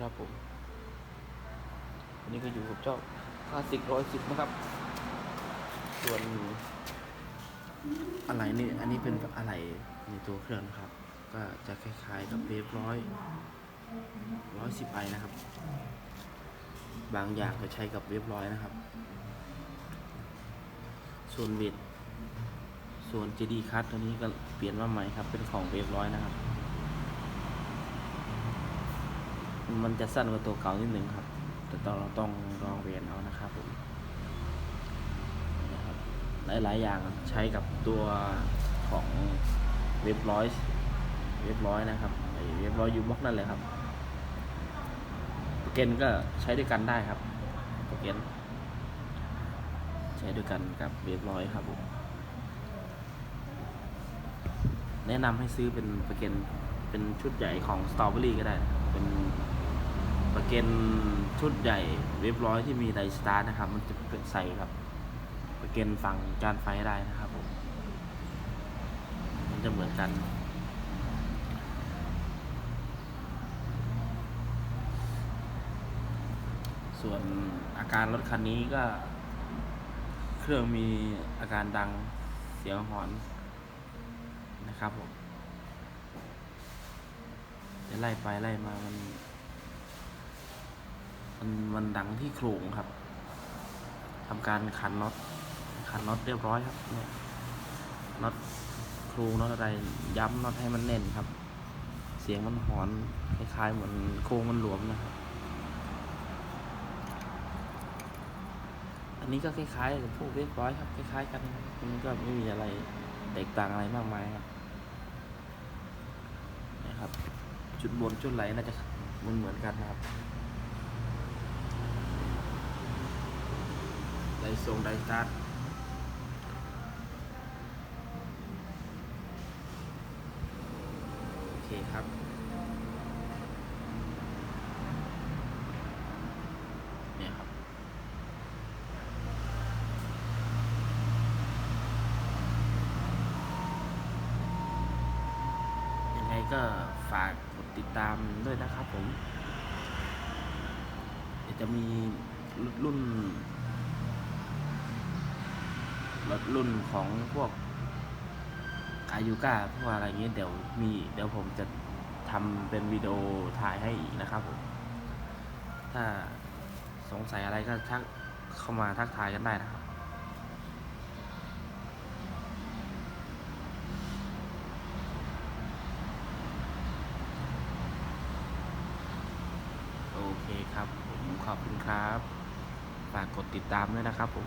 ครับผมวันนี้ก็อยู่กับเจ้าคลาสสิกร้อยสิบนะครับ ส่วนอะไรนี่อันนี้เป็นอะไรในตัวเครื่องนะครับ ก็จะคล้ายๆกับเวฟร้อยร้อยสิบไอนะครับ บางอย่างจะใช้กับเวฟร้อยนะครับ ส่วนเวทส่วน JD คัตตัวนี้ก็เปลี่ยนมาใหม่ครับ เป็นของเวฟร้อยนะครับ มันจะสั้นกว่าตัวเก่านิดหนึ่งครับ แต่ตอนเราต้องลองเรียนเอานะครับผมนะครับหลายๆอย่างใช้กับตัวของเว็บร้อยเว็บร้อยนะครับไอเว็บร้อยยูบ็อกนั่นเลยครับโปรเกนก็ใช้ด้วยกันได้ครับโปรเกนใช้ด้วยกันกับเว็บร้อยครับผมแนะนำให้ซื้อเป็นโปรเกนเป็นชุดใหญ่ของสตรอเบอรี่ก็ได้ เป็น ประเกนชุดใหญ่เรียบร้อยที่มีไดสตาร์นะครับ มันจะใส่ครับประเกนฝั่งจานไฟได้นะครับผมมันจะเหมือนกันส่วนอาการรถคันนี้ก็ เครื่องมีอาการดังเสียงหอนนะครับผมจะไล่ไปไล่มามัน มันมันดังที่โครงครับทำการขันน็อตขันน็อตเรียบร้อยครับเนี่ยน็อตครูน็อตอะไรย้ำน็อตให้มันแน่นครับ เสียงมันหอนคล้ายๆเหมือนโครงมันหลวมนะครับอันนี้ก็คล้ายๆกับพวกเรียบร้อยครับคล้ายๆกันมันก็ไม่มีอะไรแตกต่างอะไรมากมายครับนะครับจุดบนจุดไหลน่าจะมันเหมือนกันนะครับ ไดทรงไดสตาร์ทโอเคครับเนี่ยครับ ยังไงก็ฝากกดติดตามด้วยนะครับผมจะมีรุ่น รถรุ่นของพวกอายุก้าพวกอะไรเงี้ยเดี๋ยวมีเดี๋ยวผมจะทำเป็นวิดีโอถ่ายให้อีกนะครับผม ถ้าสงสัยอะไรก็ทักเข้ามาทักทายกันได้นะครับโอเคครับ ผมขอบคุณครับ ฝากกดติดตามด้วยนะครับผม